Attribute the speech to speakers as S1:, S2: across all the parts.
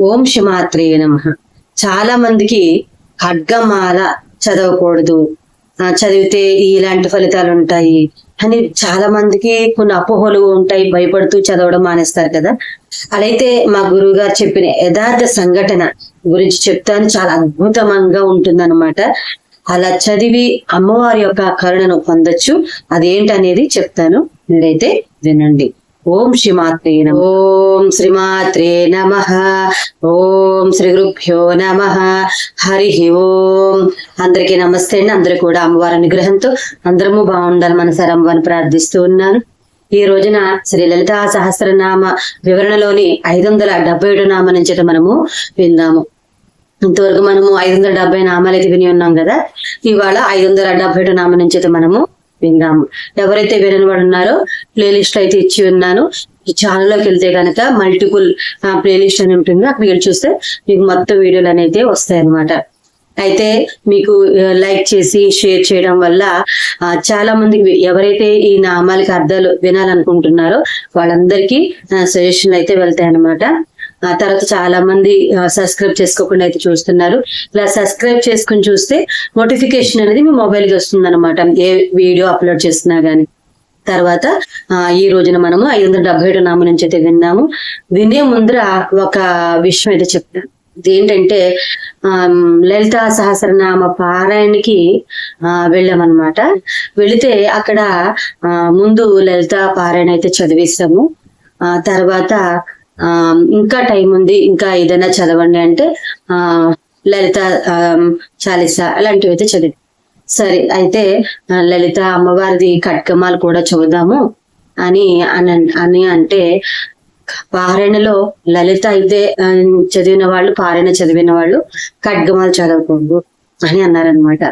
S1: ఓం శిమాత్రే నమ. చాలా మందికి ఖడ్గమాల చదవకూడదు. ఆ, చదివితే ఇలాంటి ఫలితాలు ఉంటాయి. అని చాలా మందికి కొన్ని అపోహలు ఉంటాయి భయపడుతూ చదవడం మానేస్తారు కదా. అదైతే మా గురువు గారు చెప్పిన యథార్థ సంఘటన గురించి చెప్తాను. చాలా అద్భుతంగా ఉంటుందన్నమాట. అలా చదివి అమ్మవారి యొక్క కరుణను పొందొచ్చు. అదేంటనేది చెప్తాను. మీరైతే వినండి. ఓం శ్రీమాత్రే నమ. ఓం శ్రీమాత్రే నమ. ఓం శ్రీ గురుభ్యో నమ. హరి ఓం. అందరికీ నమస్తే అండి. అందరూ కూడా అమ్మవారి అనుగ్రహంతో అందరము బాగుండాలి మనసారి అమ్మవారిని ప్రార్థిస్తూ ఉన్నాను. ఈ రోజున శ్రీ లలిత సహస్రనామ వివరణలోని ఐదు వందల డెబ్బై ఏడు నామ నుంచి మనము విందాము. ఇంతవరకు మనము ఐదు వందల డెబ్బై నామాలు అయితే విని ఉన్నాం కదా. ఇవాళ ఐదు వందల డెబ్బై ఏడు నామ నుంచి మనము విందాము ఎవరైతే వినని వాడు ఉన్నారో ప్లేలిస్ట్ అయితే ఇచ్చి ఉన్నాను. ఈ ఛానల్లోకి వెళ్తే కనుక మల్టిపుల్ ప్లేలిస్ట్ అని ఉంటుంది. అక్కడికి వెళ్ళి చూస్తే మీకు మొత్తం వీడియోలు అనేది వస్తాయి అన్నమాట అయితే మీకు లైక్ చేసి షేర్ చేయడం వల్ల చాలా మందికి ఎవరైతే ఈ నామాలకి అర్థాలు వినాలనుకుంటున్నారో వాళ్ళందరికీ సజెషన్ అయితే వెళ్తాయి అన్నమాట ఆ తర్వాత చాలా మంది సబ్స్క్రైబ్ చేసుకోకుండా అయితే చూస్తున్నారు. ఇలా సబ్స్క్రైబ్ చేసుకుని చూస్తే నోటిఫికేషన్ అనేది మీ మొబైల్కి వస్తుంది అనమాట ఏ వీడియో అప్లోడ్ చేస్తున్నా కానీ తర్వాత ఈ రోజున మనము ఐదు వందల డెబ్బై ఏడు నామ నుంచి అయితే విన్నాము. వినే ముందర ఒక విషయం అయితే చెప్తాను ఏంటంటే లలిత సహస్రనామ పారాయణకి ఆ వెళ్ళామన్నమాట. వెళితే అక్కడ ముందు లలిత పారాయణ అయితే చదివిస్తాము తర్వాత ఇంకా టైం ఉంది ఇంకా ఏదైనా చదవండి అంటే ఆ లలిత చాలీస చాలీసా అలాంటివి అయితే చదివి. సరే అయితే లలిత అమ్మవారిది కట్కమాలు కూడా చదువుదాము అని అని అని అంటే పారాయణలో లలిత అయితే చదివిన వాళ్ళు పారాయణ చదివిన వాళ్ళు ఖడ్గమాలు చదవకూడదు. అని అన్నారనమాట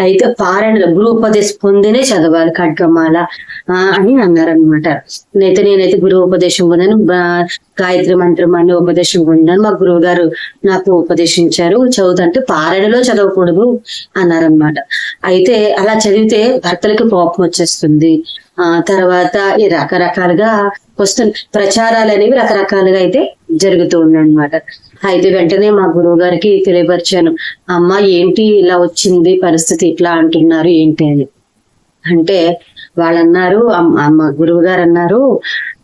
S1: అయితే పారాయణలో గురుపదేశం పొందినే చదవాలి ఖడ్గమాల ఆ, అని అన్నారనమాట నేనైతే నేనైతే గురువు ఉపదేశం పొందాను గాయత్రి మంత్రం అని ఉపదేశం పొందాను. మా గురువు గారు నాకు ఉపదేశించారు. చదువుతుంటే పారాయణలో చదవకూడదు అన్నారనమాట అయితే అలా చదివితే భర్తలకి కోపం వచ్చేస్తుంది. ఆ తర్వాత ఈ రకరకాలుగా వస్తున్న ప్రచారాలు అనేవి రకరకాలుగా అయితే జరుగుతూ ఉన్నాయన్నమాట అయితే వెంటనే మా గురువు గారికి తెలియపరిచాను. అమ్మ ఏంటి ఇలా వచ్చింది పరిస్థితి? ఇట్లా అంటున్నారు ఏంటి అని. అంటే వాళ్ళన్నారు మా అమ్- అమ్మ గురువు గారు అన్నారు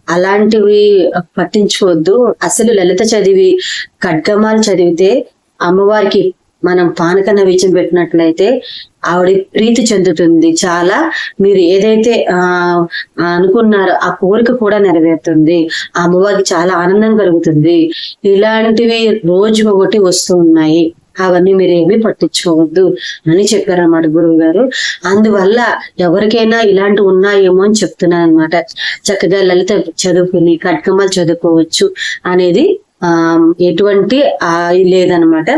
S1: అలాంటివి పట్టించుకోవద్దు. అసలు లలిత చదివి ఖడ్గమాలు చదివితే అమ్మవారికి మనం పానక నైవేద్యం పెట్టినట్లయితే ఆవిడ ప్రీతి చెందుతుంది. చాలా మీరు ఏదైతే ఆ అనుకున్నారో ఆ కోరిక కూడా నెరవేరుతుంది. ఆ అమ్మవారికి చాలా ఆనందం కలుగుతుంది. ఇలాంటివి రోజు ఒకటి వస్తూ ఉన్నాయి. అవన్నీ మీరు ఏమీ పట్టించుకోవద్దు అని చెప్పారన్నమాట గురువు గారు అందువల్ల ఎవరికైనా ఇలాంటివి ఉన్నాయేమో అని చెప్తున్నాను అనమాట చక్కగా లలిత చదువుకుని కట్కమలు చదువుకోవచ్చు అనేది ఆ ఎటువంటి ఆ లేదనమాట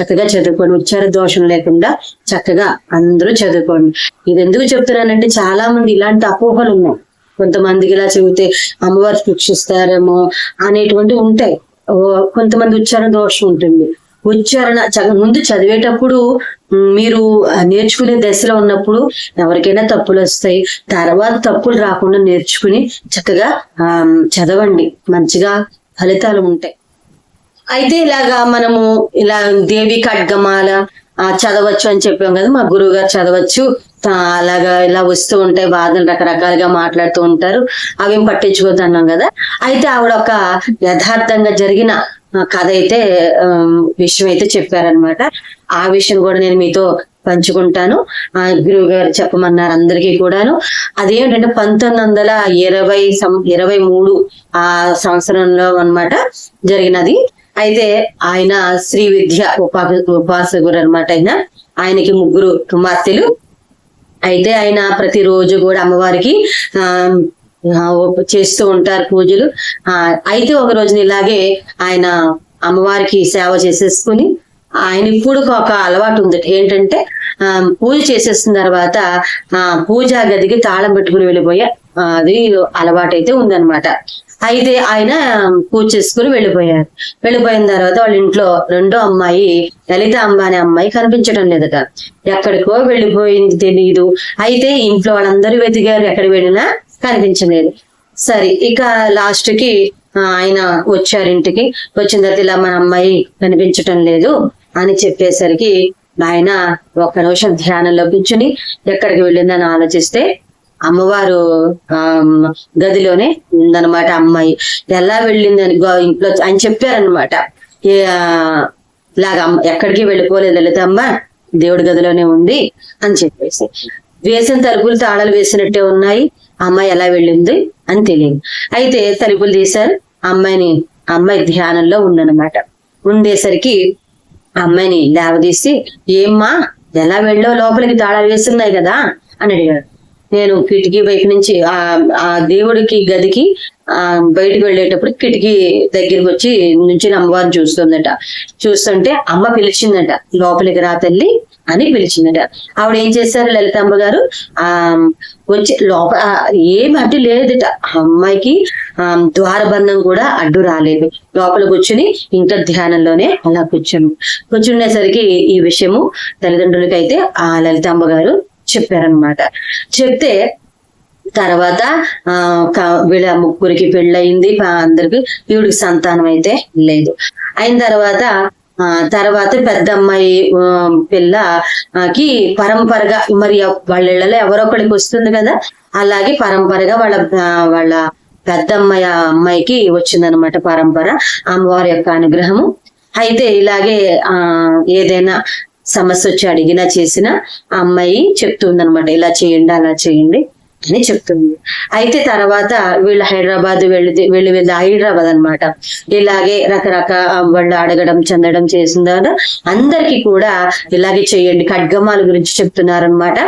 S1: చక్కగా చదువుకోండి. ఉచ్చార దోషం లేకుండా చక్కగా అందరూ చదువుకోండి. ఇది ఎందుకు చెప్తున్నానంటే చాలా మంది ఇలాంటి అపోహలు ఉన్నాయి. కొంతమందికి ఇలా చెబితే అమ్మవారు శిక్షిస్తారేమో అనేటువంటి ఉంటాయి. ఓ, కొంతమంది ఉచ్చారణ దోషం ఉంటుంది. ఉచ్చారణ చ- ముందు చదివేటప్పుడు మీరు నేర్చుకునే దశలో ఉన్నప్పుడు ఎవరికైనా తప్పులు వస్తాయి. తర్వాత తప్పులు రాకుండా నేర్చుకుని చక్కగా ఆ, చదవండి. మంచిగా ఫలితాలు ఉంటాయి. అయితే ఇలాగా మనము ఇలా దేవి ఖడ్గమాల చదవచ్చు అని చెప్పాం కదా మా గురువు గారు చదవచ్చు అలాగా ఇలా వస్తూ ఉంటాయి బాధలు రకరకాలుగా మాట్లాడుతూ ఉంటారు. అవేం పట్టించుకోదన్నాం కదా. అయితే ఆవిడ ఒక యథార్థంగా జరిగిన కథ అయితే విషయం అయితే చెప్పారనమాట ఆ విషయం కూడా నేను మీతో పంచుకుంటాను. ఆ గురువు గారు చెప్పమన్నారు అందరికీ కూడాను. అదేంటంటే పంతొమ్మిది వందల ఇరవై ఇరవై మూడు ఆ సంవత్సరంలో అన్నమాట జరిగినది. అయితే ఆయన శ్రీ విద్య ఉపా ఉపాసకుడు అనమాట ఆయన. ఆయనకి ముగ్గురు కుమార్తెలు. అయితే ఆయన ప్రతిరోజు కూడా అమ్మవారికి ఆ చేస్తూ ఉంటారు పూజలు. ఆ అయితే ఒక రోజున ఇలాగే ఆయన అమ్మవారికి సేవ చేసేసుకుని ఆయన ఇప్పుడు ఒక అలవాటు ఉంది. ఏంటంటే ఆ పూజ చేసేసిన తర్వాత ఆ పూజా గదికి తాళం పెట్టుకుని వెళ్ళిపోయే అది అలవాటు అయితే ఉందన్నమాట. అయితే ఆయన పూజ చేసుకుని వెళ్ళిపోయారు. వెళ్ళిపోయిన తర్వాత వాళ్ళ ఇంట్లో రెండో అమ్మాయి లలిత అమ్మ అనే అమ్మాయి కనిపించడం లేదట. ఎక్కడికో వెళ్ళిపోయింది తెలియదు అయితే ఇంట్లో వాళ్ళందరూ వెతికారు. ఎక్కడ వెళ్ళినా కనిపించలేదు. సరే ఇక లాస్ట్కి ఆయన వచ్చారు ఇంటికి. వచ్చిన తర్వాత ఇలా మన అమ్మాయి కనిపించటం లేదు అని చెప్పేసరికి ఆయన ఒక్క నిమిషం ధ్యానంలో కూర్చుని ఎక్కడికి వెళ్ళిందని ఆలోచిస్తే అమ్మవారు ఆ గదిలోనే ఉందన్నమాట అమ్మాయి. ఎలా వెళ్ళింది అని ఇంట్లో ఆయన చెప్పారనమాట లాగా ఎక్కడికి వెళ్ళిపోలేదు లలితమ్మ దేవుడి గదిలోనే ఉంది అని చెప్పేసి. వేసిన తలుపులు తాళాలు వేసినట్టే ఉన్నాయి. అమ్మాయి ఎలా వెళ్ళింది అని తెలియదు. అయితే తలుపులు తీశారు. అమ్మాయిని అమ్మాయి ధ్యానంలో ఉందన్నమాట. ఉండేసరికి అమ్మాయిని లేవదీసి ఏమ్మా ఎలా వెళ్ళో లోపలికి తాళాలు వేస్తున్నాయి కదా అని అడిగాడు. నేను కిటికీ వైపు నుంచి ఆ ఆ దేవుడికి గదికి ఆ బయటకు వెళ్ళేటప్పుడు కిటికీ దగ్గరికి వచ్చి నుంచి అమ్మవారిని చూస్తుందట. చూస్తుంటే అమ్మ పిలిచిందట లోపలికి రా తల్లి అని పిలిచిందట. ఆవిడ ఏం చేశారు లలితాంబ గారు? ఆ వచ్చి లోపల ఏం అడ్డు లేదట. అమ్మాయికి ఆ ద్వారబంధం కూడా అడ్డు రాలేదు. లోపల కూర్చుని ఇంకా ధ్యానంలోనే అలా కూర్చుని కూర్చుండేసరికి ఈ విషయము తల్లిదండ్రులకి అయితే ఆ లలితాంబ గారు చెప్పారనమాట చెప్తే తర్వాత ఆ వీళ్ళ ముగ్గురికి పెళ్ళయింది అందరికి ఈవిడికి సంతానం అయితే లేదు. అయిన తర్వాత ఆ తర్వాత పెద్ద అమ్మాయి పిల్లకి పరంపరగా మరి వాళ్ళ ఇళ్ళలో ఎవరో ఒకరికి వస్తుంది కదా అలాగే పరంపరగా వాళ్ళ వాళ్ళ పెద్ద అమ్మాయి అమ్మాయికి వచ్చిందనమాట పరంపర అమ్మవారి యొక్క అనుగ్రహము. అయితే ఇలాగే ఆ ఏదైనా సమస్య వచ్చి అడిగినా చేసినా ఆ అమ్మాయి చెప్తుందన్నమాట ఇలా చేయండి అలా చేయండి అని చెప్తుంది. అయితే తర్వాత వీళ్ళు హైదరాబాద్ వెళ్ళి వెళ్ళి వెళ్ళి హైదరాబాద్ అనమాట ఇలాగే రకరకాల వాళ్ళు అడగడం చెందడం చేసిన తర్వాత అందరికీ కూడా ఇలాగే చేయండి ఖడ్గమాల గురించి చెప్తున్నారనమాట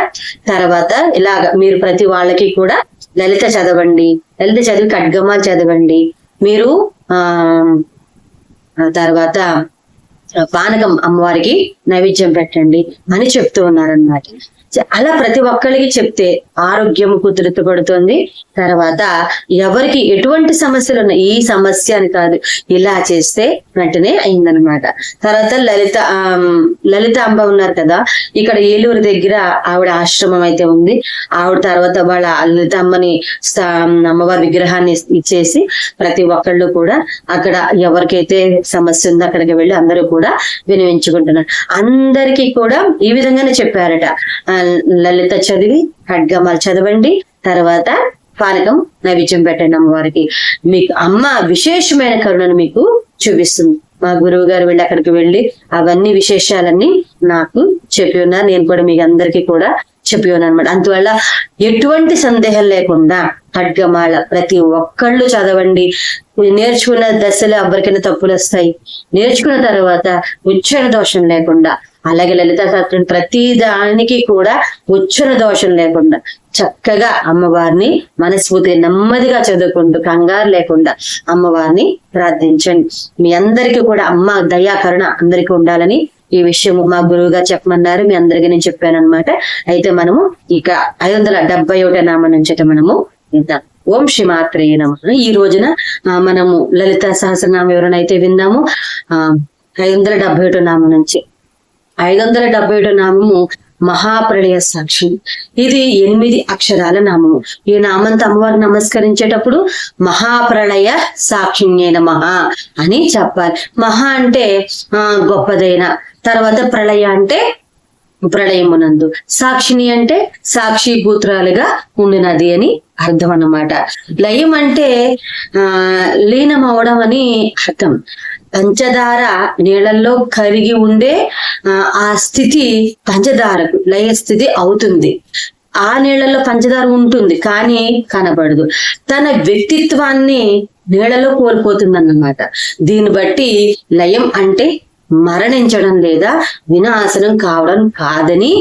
S1: తర్వాత ఇలాగ మీరు ప్రతి వాళ్ళకి కూడా లలిత చదవండి లలిత చదివి ఖడ్గమాలు చదవండి. మీరు ఆ తర్వాత పానకం అమ్మవారికి నైవేద్యం పెట్టండి అని చెప్తూ ఉన్నారన్నమాట. అలా ప్రతి ఒక్కరికి చెప్తే ఆరోగ్యం కుదురుతపడుతుంది తర్వాత ఎవరికి ఎటువంటి సమస్యలు ఉన్నాయి ఈ సమస్య అని కాదు. ఇలా చేస్తే వెంటనే అయిందనమాట. తర్వాత లలిత లలిత అంబ ఉన్నారు కదా ఇక్కడ ఏలూరు దగ్గర ఆవిడ ఆశ్రమం అయితే ఉంది. ఆవిడ తర్వాత వాళ్ళ లలిత అమ్మని అమ్మవారి విగ్రహాన్ని ఇచ్చేసి ప్రతి ఒక్కళ్ళు కూడా అక్కడ ఎవరికైతే సమస్య ఉందో అక్కడికి వెళ్ళి అందరూ కూడా వినియోగించుకుంటున్నారు. అందరికీ కూడా ఈ విధంగానే చెప్పారట. లలిత చదివి ఖడ్గమాలు చదవండి. తర్వాత పానకం నైవేద్యం పెట్టండి అమ్మవారికి. మీకు అమ్మ విశేషమైన కరుణను మీకు చూపిస్తుంది. మా గురువు గారు వెళ్ళి అక్కడికి వెళ్ళి అవన్నీ విశేషాలన్నీ నాకు చెప్పి ఉన్నారు. నేను కూడా మీకు అందరికీ కూడా చెప్పి ఉన్నాను అనమాట అందువల్ల ఎటువంటి సందేహం లేకుండా ఖడ్గమాల ప్రతి ఒక్కళ్ళు చదవండి. నేర్చుకున్న దశలో ఎవరికైనా తప్పులు వస్తాయి. నేర్చుకున్న తర్వాత ఉచ్చరణ దోషం లేకుండా అలాగే లలిత శాస్త్రం ప్రతి దానికి కూడా ఉచ్చర దోషం లేకుండా చక్కగా అమ్మవారిని మనస్ఫూర్తి నెమ్మదిగా చదువుకుంటూ కంగారు లేకుండా అమ్మవారిని ప్రార్థించండి. మీ అందరికీ కూడా అమ్మ దయాకరుణ అందరికీ ఉండాలని ఈ విషయం మా గురువు గారు చెప్పమన్నారు. మీ అందరికీ నేను చెప్పాను అనమాట అయితే మనము ఇక ఐదు వందల డెబ్బై ఒకటో నామ నుంచి అయితే మనము విందాం. ఓం శ్రీ మాత్రే నమ. ఈ రోజున మనము లలిత సహస్రనామ వివరణ అయితే విన్నాము ఆ ఐదు వందల డెబ్బై ఒకటో నామం నుంచి ఐదు వందల డెబ్బై ఏడు నామము మహాప్రళయ సాక్షి. ఇది ఎనిమిది అక్షరాల నామము. ఈ నామంతో అమ్మవారికి నమస్కరించేటప్పుడు మహాప్రళయ సాక్షిణ్యే మహా అని చెప్పాలి. మహా అంటే ఆ గొప్పదైన. తర్వాత ప్రళయ అంటే ప్రళయమునందు. సాక్షిని అంటే సాక్షి సాక్షిభూతురాలుగా ఉండినది అని అర్థం అన్నమాట లయం అంటే ఆ లీనం అవడం అని అర్థం. పంచదార నీళ్ళల్లో కరిగి ఉండే ఆ, స్థితి పంచదారకు లయ స్థితి అవుతుంది. ఆ నీళ్ళలో పంచదార ఉంటుంది కానీ కనబడదు. తన వ్యక్తిత్వాన్ని నీళ్ళలో కోల్పోతుంది అన్నమాట దీన్ని బట్టి లయం అంటే మరణించడం లేదా వినాశనం కావడం కాదని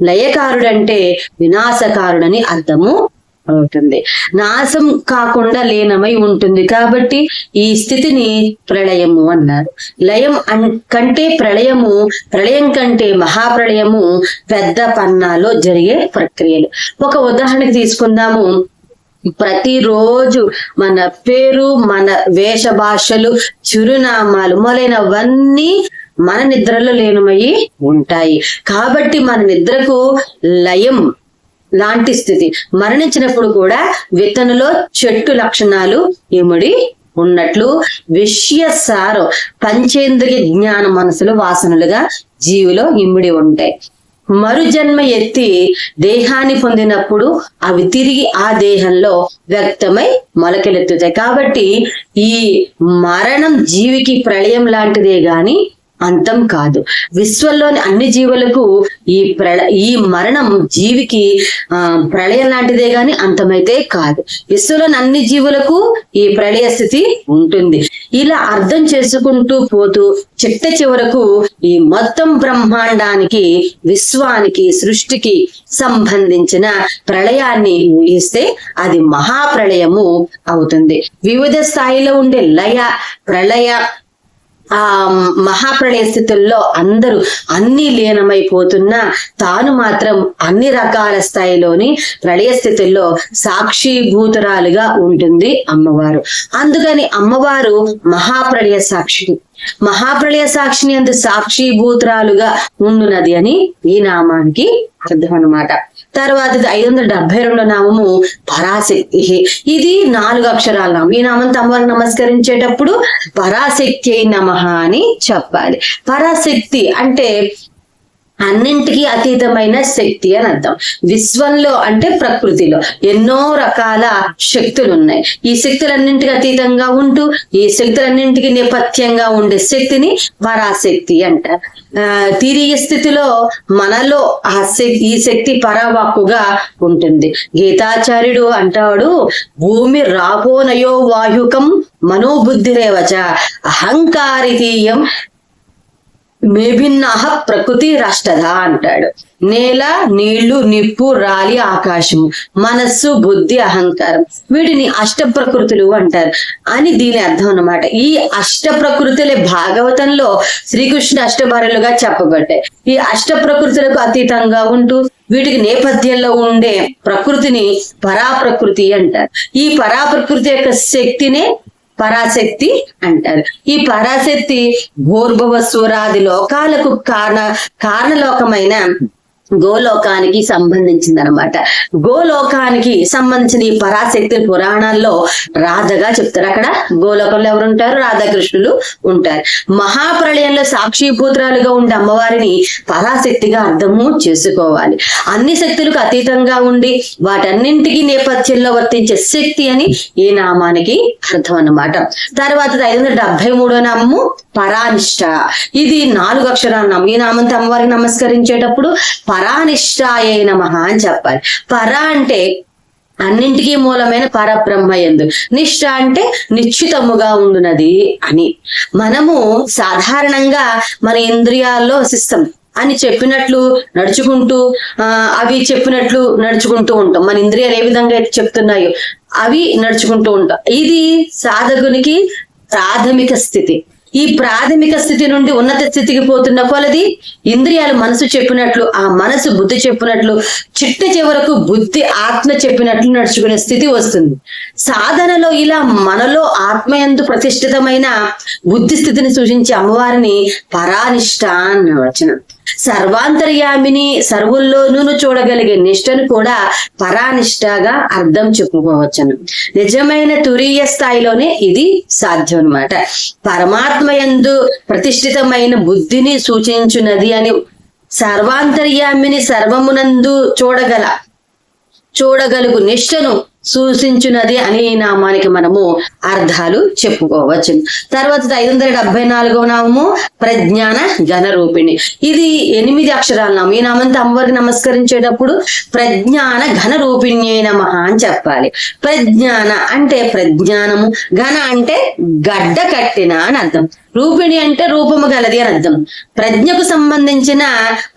S1: లయకారుడంటే వినాశకారుడని అర్థము అవుతుంది నాశం కాకుండా లీనమై ఉంటుంది. కాబట్టి ఈ స్థితిని ప్రళయము అన్నారు. లయం అన్- కంటే ప్రళయము ప్రళయం కంటే మహాప్రళయము పెద్ద పన్నాలో జరిగే ప్రక్రియలు. ఒక ఉదాహరణకి తీసుకుందాము. ప్రతిరోజు మన పేరు మన వేష భాషలు చిరునామాలు మొదలైనవన్నీ మన నిద్రలో లీనమయ్యి ఉంటాయి. కాబట్టి మన నిద్రకు లయం లాంటి స్థితి. మరణించినప్పుడు కూడా విత్తనలో చెట్టు లక్షణాలు ఇముడి ఉన్నట్లు విషయ సారం పంచేంద్రియ జ్ఞాన మనసులు వాసనలుగా జీవిలో ఇమిడి ఉంటాయి. మరు జన్మ ఎత్తి దేహాన్ని పొందినప్పుడు అవి తిరిగి ఆ దేహంలో వ్యక్తమై మొలకెలెత్తుతాయి కాబట్టి ఈ మరణం జీవికి ప్రళయం లాంటిదే గాని అంతం కాదు. విశ్వంలోని అన్ని జీవులకు ఈ ప్రళ ఈ మరణం జీవికి ఆ ప్రళయం లాంటిదే గాని అంతమైతే కాదు. విశ్వంలోని అన్ని జీవులకు ఈ ప్రళయ స్థితి ఉంటుంది. ఇలా అర్థం చేసుకుంటూ పోతూ చిట్ట చివరకు ఈ మొత్తం బ్రహ్మాండానికి విశ్వానికి సృష్టికి సంబంధించిన ప్రళయాన్ని ఊహిస్తే అది మహాప్రళయము అవుతుంది. వివిధ స్థాయిలో ఉండే లయ ప్రళయ ఆ మహాప్రళయ స్థితుల్లో అందరూ అన్ని లీనమైపోతున్నా తాను మాత్రం అన్ని రకాల స్థాయిలోని ప్రళయ స్థితుల్లో సాక్షిభూతురాలుగా ఉంటుంది అమ్మవారు. అందుకని అమ్మవారు మహాప్రళయ సాక్షిని మహాప్రళయ సాక్షిని అందు సాక్షిభూతురాలుగా ఉండునది అని ఈ నామానికి అర్థం అనమాట తర్వాత ఐదు వందల డెబ్బై రెండో నామము పరాశక్తి. ఇది నాలుగు అక్షరాల నామం. ఈ నామం అమ్మవారికి నమస్కరించేటప్పుడు పరాశక్తి నమ అని చెప్పాలి. పరాశక్తి అంటే అన్నింటికి అతీతమైన శక్తి అని అర్థం. విశ్వంలో అంటే ప్రకృతిలో ఎన్నో రకాల శక్తులు ఉన్నాయి ఈ శక్తులన్నింటికి అతీతంగా ఉంటూ ఈ శక్తులన్నింటికి నేపథ్యంగా ఉండే శక్తిని పరాశక్తి అంటారు. ఆ స్థితిలో మనలో ఆ శక్తి ఈ శక్తి పరావాక్కుగా ఉంటుంది. గీతాచార్యుడు అంటాడు భూమి రాపోనయో వాయుకం మనోబుద్ధిరేవచ అహంకారితీయం మేభిన్నాహ ప్రకృతి రాష్ట్రధ అంటాడు. నేల నీళ్ళు నిప్పు రాలి ఆకాశము మనస్సు బుద్ధి అహంకారం. వీటిని అష్ట ప్రకృతులు అంటారు. అని దీని అర్థం అన్నమాట. ఈ అష్ట ప్రకృతులే భాగవతంలో శ్రీకృష్ణ అష్టభారులుగా చెప్పబడ్డాయి. ఈ అష్ట ప్రకృతులకు అతీతంగా ఉంటూ వీటికి నేపథ్యంలో ఉండే ప్రకృతిని పరాప్రకృతి అంటారు. ఈ పరాప్రకృతి యొక్క శక్తినే పరాశక్తి అంటారు. ఈ పరాశక్తి భూర్భవ స్వరాది లోకాలకు కారణ కారణలోకమైన గోలోకానికి సంబంధించింది అనమాట గోలోకానికి సంబంధించిన ఈ పరాశక్తి పురాణాల్లో రాధగా చెప్తారు. అక్కడ గోలోకంలో ఎవరు ఉంటారు? రాధాకృష్ణులు ఉంటారు. మహాప్రళయంలో సాక్షిభూతురాలుగా ఉండే అమ్మవారిని పరాశక్తిగా అర్థము చేసుకోవాలి. అన్ని శక్తులకు అతీతంగా ఉండి వాటన్నింటికి నేపథ్యంలో వర్తించే శక్తి అని ఈ నామానికి అర్థం అన్నమాట. తర్వాత ఐదు వందల డెబ్బై మూడో నామము పరానిష్ట ఇది నాలుగు అక్షరాల నామం. ఈ నామంతో అమ్మవారికి నమస్కరించేటప్పుడు పరానిష్టాయే నమ అని చెప్పాలి. పర అంటే అన్నింటికీ మూలమైన పరబ్రహ్మ ఎందు. నిష్ఠ అంటే నిశ్చితముగా ఉండునది అని. మనము సాధారణంగా మన ఇంద్రియాల్లో సిస్టమ్ అని చెప్పినట్లు నడుచుకుంటూ ఆ అవి చెప్పినట్లు నడుచుకుంటూ ఉంటాం. మన ఇంద్రియాలు ఏ విధంగా అయితే చెప్తున్నాయో అవి నడుచుకుంటూ ఉంటాం. ఇది సాధకునికి ప్రాథమిక స్థితి. ఈ ప్రాథమిక స్థితి నుండి ఉన్నత స్థితికి పోతున్న కొలది ఇంద్రియాలు మనసు చెప్పినట్లు ఆ మనసు బుద్ధి చెప్పినట్లు చిట్ట చివరకు బుద్ధి ఆత్మ చెప్పినట్లు నడుచుకునే స్థితి వస్తుంది. సాధనలో ఇలా మనలో ఆత్మయందు ప్రతిష్ఠితమైన బుద్ధి స్థితిని సూచించే అమ్మవారిని పరానిష్ట అన్న వచనం. సర్వాంతర్యామిని సర్వుల్లోనూ చూడగలిగే నిష్టను కూడా పరానిష్టగా అర్థం చెప్పుకోవచ్చును. నిజమైన తురీయ స్థాయిలోనే ఇది సాధ్యం అన్నమాట పరమాత్మ యందు ప్రతిష్ఠితమైన బుద్ధిని సూచించున్నది అని సర్వాంతర్యామిని సర్వమునందు చూడగల చూడగలుగు నిష్టను సూచించున్నది అని ఈ నామానికి మనము అర్థాలు చెప్పుకోవచ్చు. తర్వాత ఐదు వందల డెబ్బై నాలుగవ నామము ప్రజ్ఞాన ఘన రూపిణి ఇది ఎనిమిది అక్షరాల నామం. ఈ నామంతా అమ్మవారికి నమస్కరించేటప్పుడు ప్రజ్ఞాన ఘన రూపిణ్యే నమ అని చెప్పాలి. ప్రజ్ఞాన అంటే ప్రజ్ఞానము. ఘన అంటే గడ్డ కట్టిన అని అర్థం. రూపిణి అంటే రూపము గలది అని అర్థం. ప్రజ్ఞకు సంబంధించిన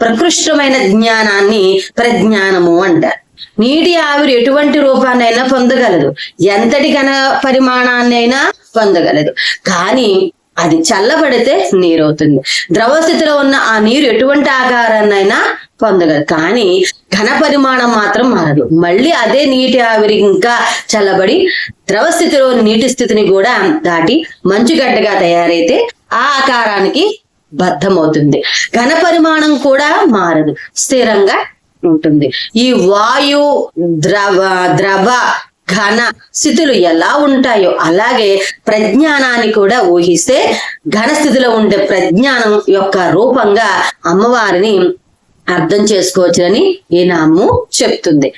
S1: ప్రకృష్టమైన జ్ఞానాన్ని ప్రజ్ఞానము అంటారు. నీటి ఆవిరి ఎటువంటి రూపాన్నైనా పొందగలదు. ఎంతటి ఘన పరిమాణాన్నైనా పొందగలదు. కానీ అది చల్లబడితే నీరు అవుతుంది ద్రవ స్థితిలో ఉన్న ఆ నీరు ఎటువంటి ఆకారాన్నైనా పొందగలదు. కానీ ఘన పరిమాణం మాత్రం మారదు. మళ్ళీ అదే నీటి ఆవిరి ఇంకా చల్లబడి ద్రవ స్థితిలో నీటి స్థితిని కూడా దాటి మంచుగడ్డగా తయారైతే ఆ ఆకారానికి బద్ధమవుతుంది. ఘన పరిమాణం కూడా మారదు. స్థిరంగా ఉంటుంది. ఈ వాయు ద్రవ ద్రవ ఘన స్థితులు ఎలా ఉంటాయో అలాగే ప్రజ్ఞానాన్ని కూడా ఊహిస్తే ఘన స్థితిలో ఉండే ప్రజ్ఞానం యొక్క రూపంగా అమ్మవారిని అర్థం చేసుకోవచ్చునని ఈ నామము చెప్తుంది.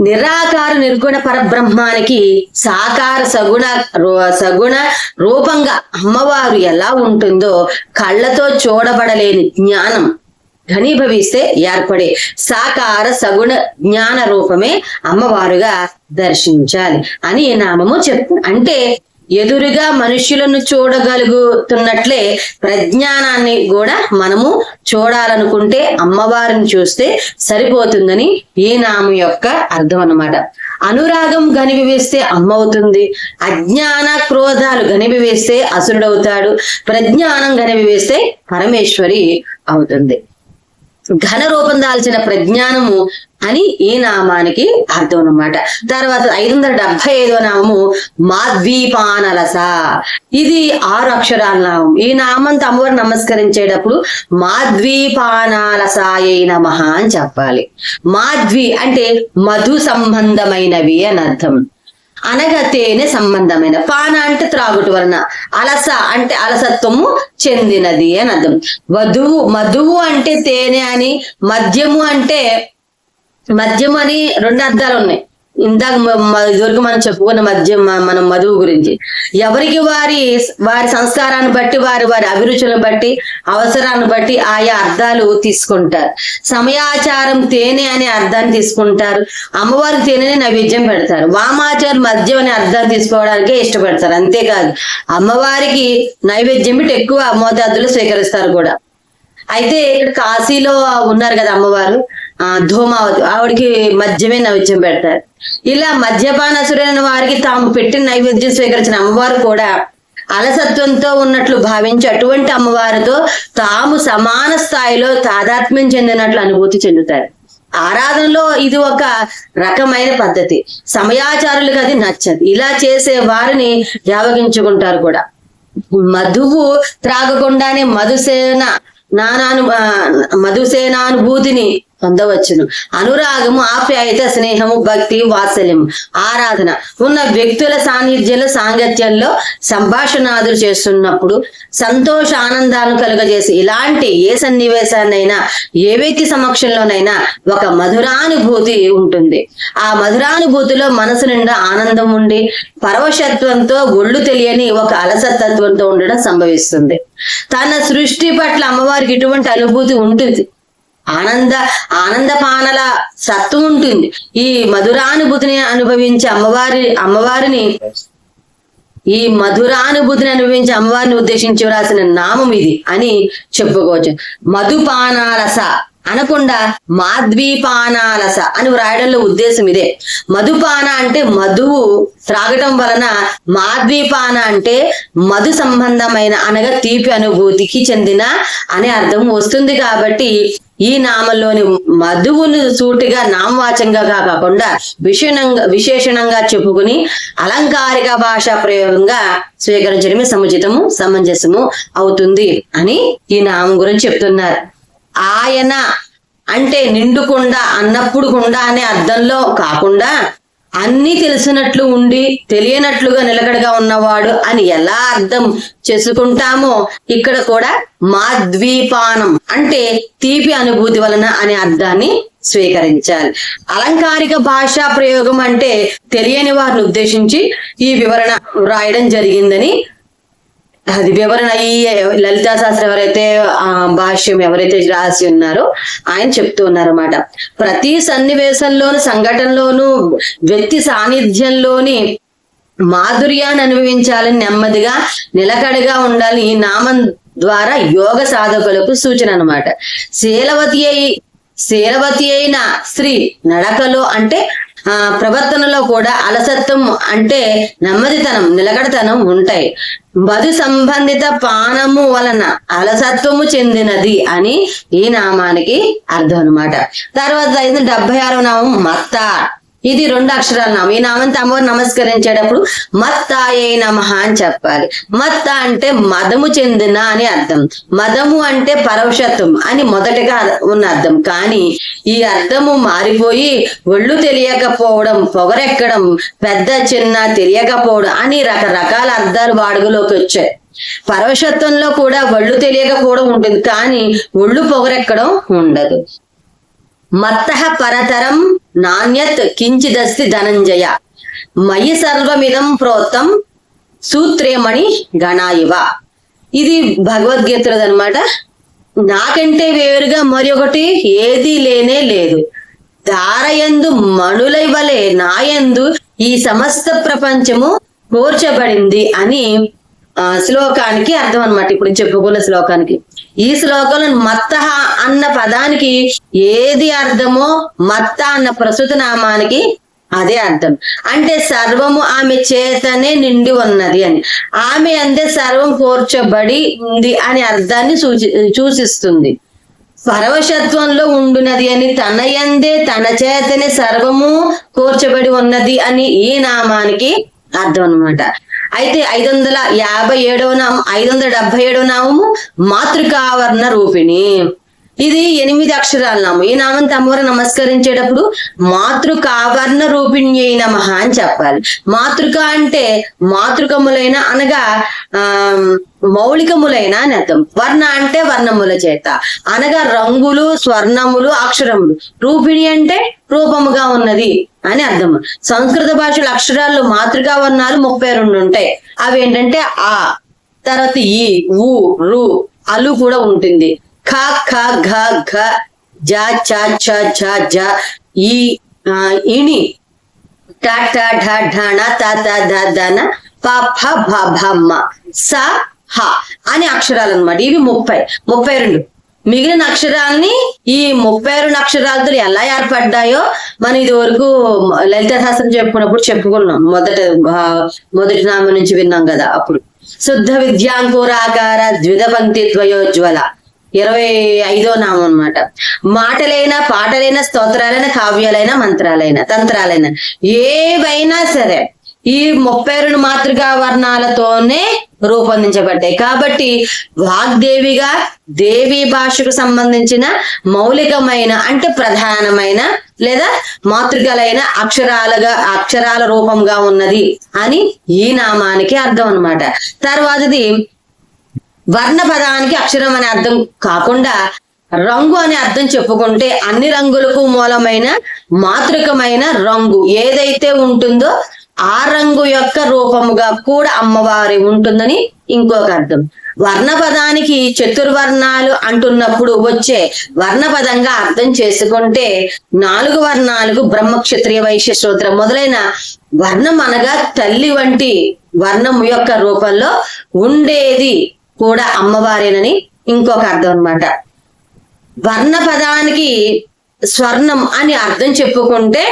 S1: నిరాకార నిర్గుణ పరబ్రహ్మానికి సాకార సగుణ రూ- సగుణ రూపంగా అమ్మవారు ఎలా ఉంటుందో కళ్ళతో చూడబడలేని జ్ఞానం ఘనీభవిస్తే ఏర్పడే సాకార సగుణ జ్ఞాన రూపమే అమ్మవారుగా దర్శించాలి అని ఈ నామము చెప్తుంది అంటే ఎదురుగా మనుష్యులను చూడగలుగుతున్నట్లే ప్రజ్ఞానాన్ని కూడా మనము చూడాలనుకుంటే అమ్మవారిని చూస్తే సరిపోతుందని ఈ నామం యొక్క అర్థం అన్నమాట. అనురాగం గనిపివేస్తే అమ్మ అవుతుంది అజ్ఞాన క్రోధాలు గనిపివేస్తే అసురుడవుతాడు ప్రజ్ఞానం గనిపివేస్తే పరమేశ్వరి అవుతుంది. ఘన రూపం దాల్చిన ప్రజ్ఞానము అని ఈ నామానికి అర్థం అన్నమాట. తర్వాత ఐదు వందల డెబ్బై ఐదో నామము మాద్వీపానలస ఇది ఆరు అక్షరాల నామం. ఈ నామంతో అమ్మవారు నమస్కరించేటప్పుడు మాద్వీపానాలసాయ నమ అని చెప్పాలి. మాద్వి అంటే మధు సంబంధమైనవి అని అర్థం. అనగా తేనె సంబంధమైన. పాన అంటే త్రాగుట వలన అలస అంటే అలసత్వము చెందినది అని అర్థం. వధువు మధువు అంటే తేనె అని మద్యము అంటే మద్యం అని రెండు అర్థాలు ఉన్నాయి. ఇందాక మ- ఇదివరకు మనం చెప్పుకున్న మద్యం మన మనం మధువు గురించి. ఎవరికి వారి వారి సంస్కారాన్ని బట్టి వారి వారి అభిరుచులను బట్టి అవసరాన్ని బట్టి ఆయా అర్థాలు తీసుకుంటారు. సమయాచారం తేనె అనే అర్థాన్ని తీసుకుంటారు. అమ్మవారికి తేనెని నైవేద్యం పెడతారు. వామాచారం మద్యం అనే అర్థాన్ని తీసుకోవడానికే ఇష్టపడతారు. అంతేకాదు అమ్మవారికి నైవేద్యం పెట్టి ఎక్కువ మోతాదులు స్వీకరిస్తారు కూడా. అయితే ఇక్కడ కాశీలో ఉన్నారు కదా అమ్మవారు. ఆ ధూమావతి ఆవిడకి మద్యమే నైవేద్యం పెడతారు. ఇలా మద్యపానసురైన వారికి తాము పెట్టిన నైవేద్యం స్వీకరించిన అమ్మవారు కూడా అలసత్వంతో ఉన్నట్లు భావించి అటువంటి అమ్మవారితో తాము సమాన స్థాయిలో తాదాత్మ్యం చెందినట్లు అనుభూతి చెందుతారు. ఆరాధనలో ఇది ఒక రకమైన పద్ధతి. సమయాచారులకు అది నచ్చదు. ఇలా చేసే వారిని యావగించుకుంటారు కూడా. మధువు త్రాగకుండానే మధుసేన నానాను మధుసేనానుభూతిని పొందవచ్చును. అనురాగము ఆప్యాయత స్నేహము భక్తి వాత్సల్యం ఆరాధన. ఉన్న వ్యక్తుల సాన్నిధ్యంలో సాంగత్యంలో సంభాషణాదులు చేస్తున్నప్పుడు సంతోష ఆనందాలను కలుగజేసి ఇలాంటి ఏ సన్నివేశాన్నైనా ఏ వ్యక్తి సమక్షంలోనైనా ఒక మధురానుభూతి ఉంటుంది. ఆ మధురానుభూతిలో మనసు నిండా ఆనందం ఉండి పరవశత్వంతో ఒళ్ళు తెలియని ఒక అలసత్వంతో ఉండడం సంభవిస్తుంది. తన సృష్టి పట్ల అమ్మవారికి ఇటువంటి అనుభూతి ఉంటుంది ఆనంద ఆనందపానల సత్తు ఉంటుంది. ఈ మధురానుభూతిని అనుభవించే అమ్మవారి అమ్మవారిని ఈ మధురానుభూతిని అనుభవించే అమ్మవారిని ఉద్దేశించి వ్రాసిన నామం ఇది అని చెప్పుకోవచ్చు. మధుపానాలస అనకుండా మాద్వీపానాలస అని వ్రాయడంలో ఉద్దేశం ఇదే. మధుపాన అంటే మధువు త్రాగటం వలన మాద్వీపాన అంటే మధు సంబంధమైన అనగా తీపి అనుభూతికి చెందిన అనే అర్థం వస్తుంది కాబట్టి ఈ నామంలోని మధువును సూటిగా నామవాచంగా కాకుండా విశేషణంగా విశేషణంగా చెప్పుకుని అలంకారిక భాషా ప్రయోగంగా స్వీకరించడమే సముచితము సమంజసము అవుతుంది అని ఈ నామం గురించి చెప్తున్నారు. ఆయన అంటే నిండుకుండా అన్నప్పుడు కుండా అనే అర్థంలో కాకుండా అన్ని తెలిసినట్లు ఉండి తెలియనట్లుగా నిలకడగా ఉన్నవాడు అని ఎలా అర్థం చేసుకుంటామో ఇక్కడ కూడా మాద్వీపానం అంటే తీపి అనుభూతి వలన అనే అర్థాన్ని స్వీకరించాలి. అలంకారిక భాషా ప్రయోగం అంటే తెలియని వారిని ఉద్దేశించి ఈ వివరణ వ్రాయడం జరిగిందని అది వివరణ ఈ లలితా శాస్త్రం ఎవరైతే ఆ భాష్యం ఎవరైతే రాసి ఉన్నారో ఆయన చెప్తూ ఉన్నారన్నమాట. ప్రతి సన్నివేశంలోను సంఘటనలోను వ్యక్తి సాన్నిధ్యంలోని మాధుర్యాన్ని అనుభవించాలని నెమ్మదిగా నిలకడగా ఉండాలి ఈ నామం ద్వారా యోగ సాధకులకు సూచన అనమాట శీలవతి అయి శీలవతి అయిన స్త్రీ నడకలో అంటే ప్రవర్తనలో కూడా అలసత్వం అంటే నెమ్మదితనం నిలకడతనం ఉంటాయి. మధు సంబంధిత పానము వలన అలసత్వము చెందినది అని ఈ నామానికి అర్థం అనమాట తర్వాత ఐదు డెబ్బై ఆరో నామం మత్త. ఇది రెండు అక్షరాల నామం. ఈ నామంతో అమ్మవారు నమస్కరించేటప్పుడు మత్తాయే నమః అని చెప్పాలి. మత్త అంటే మదము చెందిన అని అర్థం. మదము అంటే పరవశత్వం అని మొదటగా ఉన్న అర్థం. కానీ ఈ అర్థము మారిపోయి ఒళ్ళు తెలియకపోవడం పొగరెక్కడం పెద్ద చిన్న తెలియకపోవడం అని రకరకాల అర్థాలు వాడుకలోకి వచ్చాయి. పరవశత్వంలో కూడా ఒళ్ళు తెలియకపోవడం ఉంటుంది కానీ ఒళ్ళు పొగరెక్కడం ఉండదు. మత్త పరతరం నాణ్యత్ కించిదస్తి ధనంజయ. మయి సర్వమిదం ప్రోత్తం సూత్రేమణి గణాయివ. ఇది భగవద్గీతలది అనమాట నాకంటే వేరుగా మరి ఒకటి ఏది లేనే లేదు. దారయందు మణులై వలె నాయందు ఈ సమస్త ప్రపంచము కోర్చబడింది అని శ్లోకానికి అర్థం అనమాట ఇప్పుడు చెప్పుకున్న శ్లోకానికి. ఈ శ్లోకంలో మత్త అన్న పదానికి ఏది అర్థమో మత్త అన్న ప్రస్తుత నామానికి అదే అర్థం. అంటే సర్వము ఆమె చేతనే నిండి ఉన్నది అని. ఆమె అందే సర్వం కోర్చబడి ఉంది అనే అర్థాన్ని సూచి సూచిస్తుంది. పరవశత్వంలో ఉండునది అని తన యందే తన చేతనే సర్వము కోర్చబడి ఉన్నది అని ఈ నామానికి అర్థం అన్నమాట అయితే ఐదు వందల యాభై ఏడవ నామం ఐదు వందల డెబ్బై ఏడవ నామము మాతృకావర్ణ రూపిణి. ఇది ఎనిమిది అక్షరాల నామం. ఈ నామం తమ్మవారు నమస్కరించేటప్పుడు మాతృక ఆవరణ రూపిణి అయిన మహా అని చెప్పాలి. మాతృక అంటే మాతృకములైన అనగా ఆ మౌలికములైన అని అర్థం. వర్ణ అంటే వర్ణముల చేత. అనగా రంగులు స్వర్ణములు అక్షరములు. రూపిణి అంటే రూపముగా ఉన్నది అని అర్థం. సంస్కృత భాషలో అక్షరాల్లో మాతృకా వర్ణాలు ముప్పై రెండు ఉంటాయి. అవి ఏంటంటే ఆ తర్వాత ఈ ఊ రు అలు కూడా ఉంటుంది. ఖ ఖ ఘ ఘ జ చ చ ఛ జ ఈ ఇణి ట ట ఢ ఢణ త త ధ ధన ప ఫ భ భ మ స హ అనే అక్షరాలు అన్నమాట ఇవి ముప్పై. ముప్పై రెండు. మిగిలిన అక్షరాలని ఈ ముప్పై రెండు అక్షరాలతో ఎలా ఏర్పడ్డాయో మనం ఇది వరకు లలిత శాస్త్రం చెప్పుకున్నప్పుడు చెప్పుకున్నాం. మొదట మొదటి నామ నుంచి విన్నాం కదా అప్పుడు. శుద్ధ విద్యాంకురాకార ద్విధ పంక్తి ద్వయోజ్వల ఇరవై ఐదో నామం అన్నమాట. మాటలైన పాటలైన స్తోత్రాలైనా కావ్యాలైన మంత్రాలైన తంత్రాలైన ఏవైనా సరే ఈ ముప్పై రెండు మాతృకా వర్ణాలతోనే రూపొందించబడ్డాయి. కాబట్టి వాగ్దేవిగా దేవి భాషకు సంబంధించిన మౌలికమైన అంటే ప్రధానమైన లేదా మాతృకలైన అక్షరాలుగా అక్షరాల రూపంగా ఉన్నది అని ఈ నామానికి అర్థం అన్నమాట. తర్వాతది వర్ణ పదానికి అక్షరం అనే అర్థం కాకుండా రంగు అనే అర్థం చెప్పుకుంటే అన్ని రంగులకు మూలమైన మాతృకమైన రంగు ఏదైతే ఉంటుందో ఆ రంగు యొక్క రూపముగా కూడా అమ్మవారి ఉంటుందని ఇంకొక అర్థం. వర్ణ పదానికి చతుర్వర్ణాలు అంటున్నప్పుడు వచ్చే వర్ణ పదంగా అర్థం చేసుకుంటే నాలుగు వర్ణాలకు బ్రహ్మ క్షత్రియ వైశ్య శ్రోత్ర మొదలైన వర్ణం అనగా తల్లి వంటి వర్ణం యొక్క రూపంలో ఉండేది. కూడా అమ్మవారేనని ఇంకొక అర్థం అనమాట వర్ణ పదానికి స్వర్ణం అని అర్థం చెప్పుకుంటే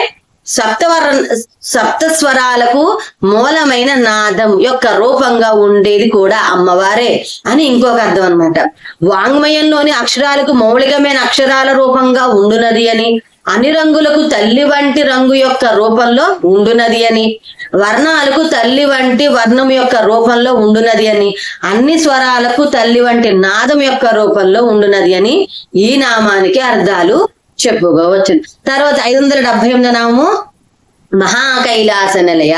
S1: సప్తవర్ణ సప్త స్వరాలకు మూలమైన నాదం యొక్క రూపంగా ఉండేది కూడా అమ్మవారే అని ఇంకొక అర్థం అన్నమాట. వాంగ్మయంలోని అక్షరాలకు మౌలికమైన అక్షరాల రూపంగా ఉండునది అని అన్ని రంగులకు తల్లి వంటి రంగు యొక్క రూపంలో ఉండునది అని. వర్ణాలకు తల్లి వంటి వర్ణం యొక్క రూపంలో ఉండునది అని. అన్ని స్వరాలకు తల్లి వంటి నాదం యొక్క రూపంలో ఉండునది అని ఈ నామానికి అర్థాలు చెప్పుకోవచ్చు. తర్వాత ఐదు వందల డెబ్బై ఎనిమిది నామము. మహాకైలాస నిలయ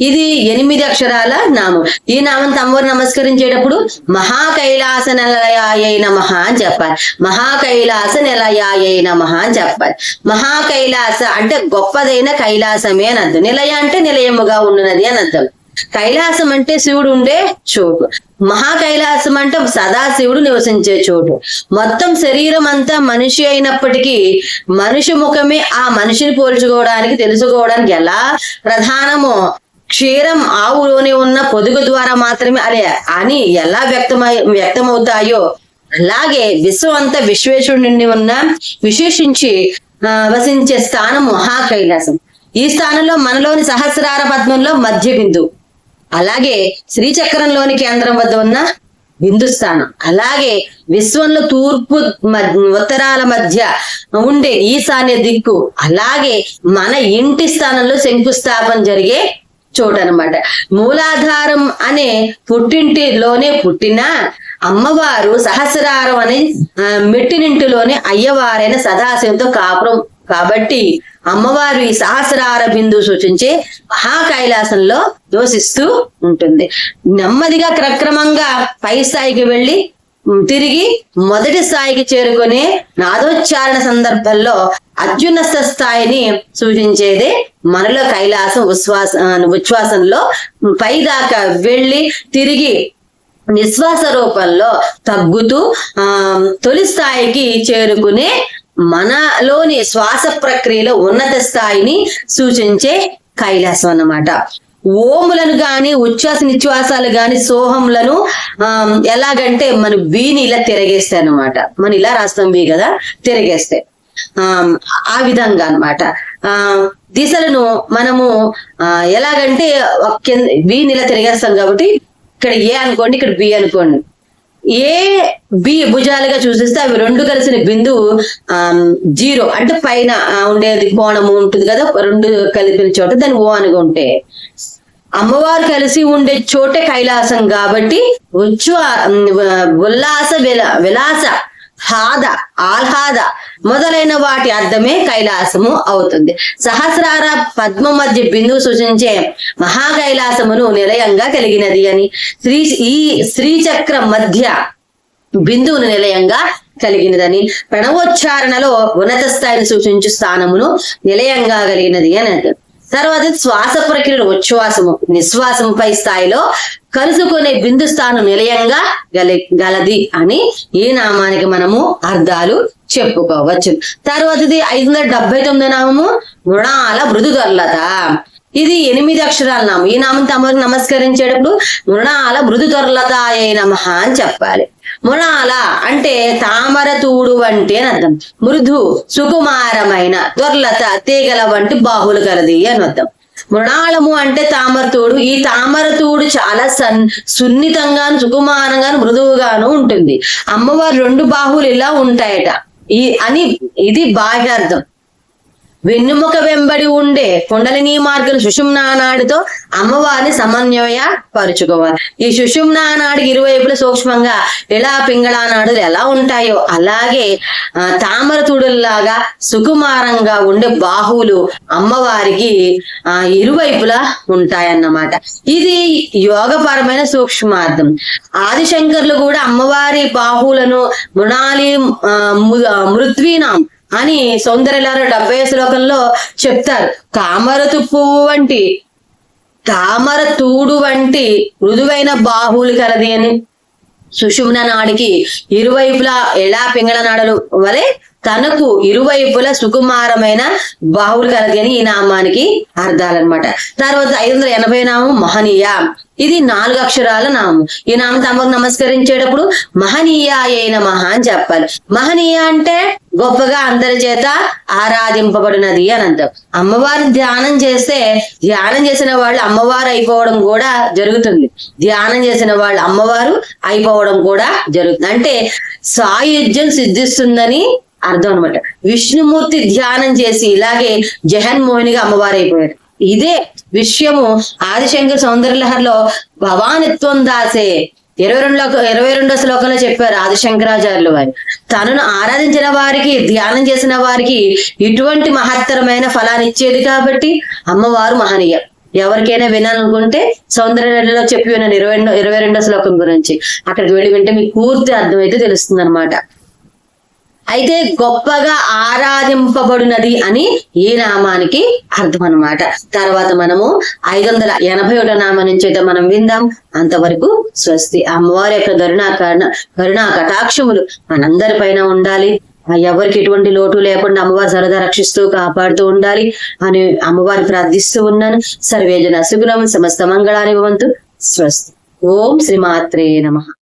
S1: ఇది ఎనిమిది అక్షరాల నామం. ఈ నామం తమ్మవారు నమస్కరించేటప్పుడు మహాకైలాస నిలయాయ నమః అని చెప్పాలి. మహాకైలాస నిలయాయ నమః అని చెప్పాలి. మహాకైలాస అంటే గొప్పదైన కైలాసమే అని అర్థం. నిలయ అంటే నిలయముగా ఉన్నది అని అర్థం. కైలాసం అంటే శివుడు ఉండే చోటు. మహా కైలాసం అంటే సదాశివుడు నివసించే చోటు. మొత్తం శరీరం అంతా మనిషి అయినప్పటికీ మనిషి ముఖమే ఆ మనిషిని పోల్చుకోవడానికి తెలుసుకోవడానికి ఎలా? ప్రధానమో క్షీరం ఆవులోని ఉన్న పొదుగు ద్వారా మాత్రమే అరే అని ఎలా వ్యక్తమై వ్యక్తమవుతాయో అలాగే విశ్వం అంతా విశ్వేశ్వరుడు నుండి ఉన్న విశేషించి వసించే స్థానం మహా కైలాసం ఈ స్థానంలో మనలోని సహస్రార పద్మంలో మధ్య బిందు అలాగే శ్రీచక్రంలోని కేంద్రం వద్ద ఉన్న బిందు స్థానం అలాగే విశ్వంలో తూర్పు మ- ఉత్తరాల మధ్య ఉండే ఈశాన్య దిక్కు అలాగే మన ఇంటి స్థానంలో శంకుస్థాపన జరిగే చోటు అనమాట మూలాధారం అనే పుట్టింటిలోనే పుట్టిన అమ్మవారు సహస్రారం అనే మెట్టినింటిలోనే అయ్యవారైన సదాశివంతో కాపురం కాబట్టి అమ్మవారు ఈ సహస్రార బిందువు సూచించే మహా కైలాసంలో ఉంటుంది. నెమ్మదిగా క్రక్రమంగా పై స్థాయికి వెళ్ళి తిరిగి మొదటి స్థాయికి చేరుకునే నాదోచ్చారణ సందర్భంలో అత్యున్నత స్థాయిని సూచించేదే మనలో కైలాసం ఉశ్వాస ఉచ్ఛ్వాసంలో. పైదాకా వెళ్ళి తిరిగి నిశ్వాస రూపంలో తగ్గుతూ ఆ తొలి స్థాయికి చేరుకునే మనలోని శ్వాస ప్రక్రియలో ఉన్నత స్థాయిని సూచించే కైలాసం అన్నమాట. ఓములను గాని ఉచ్ఛ్వాస నిశ్వాసాలు గాని సోహంలను ఆ ఎలాగంటే మన వీని ఇలా తిరగేస్తాయి అనమాట మనం ఇలా రాస్తాం వీ కదా తిరగేస్తాయి. ఆ ఆ విధంగా అన్నమాట. ఆ దిశలను మనము ఆ ఎలాగంటే వీని ఇలా తిరగేస్తాం కాబట్టి ఇక్కడ ఏ అనుకోండి ఇక్కడ బి అనుకోండి. ఏ బి భుజాలుగా చూసిస్తే అవి రెండు కలిసిన బిందువు ఆ జీరో. అంటే పైన ఉండేది కోణము ఉంటుంది కదా రెండు కలిపిన చోట దాని ఓ అనుకుంటే అమ్మవారు కలిసి ఉండే చోటే కైలాసం కాబట్టి ఉచ్ఛ్వ ఉల్లాస విలా విలాస. హాద ఆహ్లాద మొదలైన వాటి అర్థమే కైలాసము అవుతుంది. సహస్రార పద్మ మధ్య బిందువు సూచించే మహా కైలాసమును నిలయంగా కలిగినది అని. శ్రీ ఈ శ్రీచక్ర మధ్య బిందువును నిలయంగా కలిగినదని. ప్రణవోచ్చారణలో ఉన్నత స్థాయిని సూచించు స్థానమును నిలయంగా కలిగినది అని. అంటారు తర్వాత శ్వాస ప్రక్రియలు ఉచ్ఛ్వాసము నిశ్వాసముపై స్థాయిలో కలుసుకునే బిందు స్థానం నిలయంగా గల గలది అని ఈ నామానికి మనము అర్థాలు చెప్పుకోవచ్చు. తర్వాతది ఐదు వందల డెబ్బై తొమ్మిది నామము మృణాల మృదుగల్లత ఇది ఎనిమిది అక్షరాల నామం. ఈ నామం తమకు నమస్కరించేటప్పుడు మృణాల మృదుగర్లత అయి నమః అని చెప్పాలి. మృణాల అంటే తామర తూడు వంటి అని అర్థం. మృదు సుకుమారమైన దుర్లత తీగల వంటి బాహులు కలది అని అర్థం. మృణాళము అంటే తామరతూడు. ఈ తామరతూడు చాలా సన్ సున్నితంగాను సుకుమారంగాను మృదువుగాను ఉంటుంది. అమ్మవారు రెండు బాహువులు ఇలా ఉంటాయట. ఈ అని ఇది బాహ్యార్థం వెన్నుముక వెంబడి ఉండే కుండలిని మార్గం సుషుమ్నా నాడితో అమ్మవారిని సమన్వయ పరుచుకోవాలి. ఈ సుషుమ్నా నాడికి ఇరువైపుల సూక్ష్మంగా ఇలా పింగళానాడులు ఎలా ఉంటాయో అలాగే ఆ, తామర సుకుమారంగా ఉండే బాహువులు అమ్మవారికి ఆ ఇరువైపులా ఉంటాయన్నమాట. ఇది యోగపరమైన సూక్ష్మార్థం. ఆదిశంకర్లు కూడా అమ్మవారి బాహువులను మృణాలి ఆ, మృత్వీనాం అని సౌందర్యలార డెబ్బై శ్లోకంలో చెప్తారు. తామరతు పువ్వు వంటి తామర తూడు వంటి మృదువైన బాహువులు కలది అని. సుషుమ్న నాడికి ఇరువైపులా ఎలా పింగళ నాడలు? వలె తనకు ఇరువైపులా సుకుమారమైన బాహువులు కలది అని ఈ నామానికి అర్థాలన్నమాట. తర్వాత ఐదు వందల ఎనభై నామం మహనీయ. ఇది నాలుగు అక్షరాల నామం. ఈ నామం తమకు నమస్కరించేటప్పుడు మహనీయ అయిన మహా అని చెప్పాలి. మహనీయ అంటే గొప్పగా అందరి చేత ఆరాధింపబడినది అని అంటాం అమ్మవారి ధ్యానం చేస్తే ధ్యానం చేసిన వాళ్ళు అమ్మవారు అయిపోవడం కూడా జరుగుతుంది. ధ్యానం చేసిన వాళ్ళు అమ్మవారు అయిపోవడం కూడా జరుగుతుంది. అంటే సాయుధ్యం సిద్ధిస్తుందని అర్థం అనమాట విష్ణుమూర్తి ధ్యానం చేసి ఇలాగే జగన్మోహినిగా అమ్మవారు అయిపోయారు ఇదే విషయము ఆదిశంకర్ సౌందర్యలహర్లో భవానిత్వం దాసే. ఇరవై రెండులో ఇరవై రెండో శ్లోకంలో చెప్పారు ఆదిశంకరాచార్యులు వారు. తనను ఆరాధించిన వారికి ధ్యానం చేసిన వారికి ఇటువంటి మహత్తరమైన ఫలాన్ని ఇచ్చేది కాబట్టి అమ్మవారు మహనీయ. ఎవరికైనా వినాలనుకుంటే సౌందర్యలో చెప్పి విన్నాను ఇరవై రెండో ఇరవై రెండో శ్లోకం గురించి. అక్కడికి వెళ్ళి వింటే మీకు పూర్తి అర్థమైతే తెలుస్తుంది అనమాట అయితే గొప్పగా ఆరాధింపబడినది అని ఈ నామానికి అర్థం అన్నమాట తర్వాత మనము ఐదు వందల ఎనభై ఒకటో నామం నుంచి అయితే మనం విందాం. అంతవరకు స్వస్తి. అమ్మవారి యొక్క కరుణా కరుణా కటాక్షములు మనందరి పైన ఉండాలి. ఆ ఎవరికి ఎటువంటి లోటు లేకుండా అమ్మవారి సరదా రక్షిస్తూ కాపాడుతూ ఉండాలి అని అమ్మవారిని ప్రార్థిస్తూ ఉన్నాను. సర్వేజన సుగుణం సమస్త మంగళాని భవంతు స్వస్తి. ఓం శ్రీమాత్రే నమః.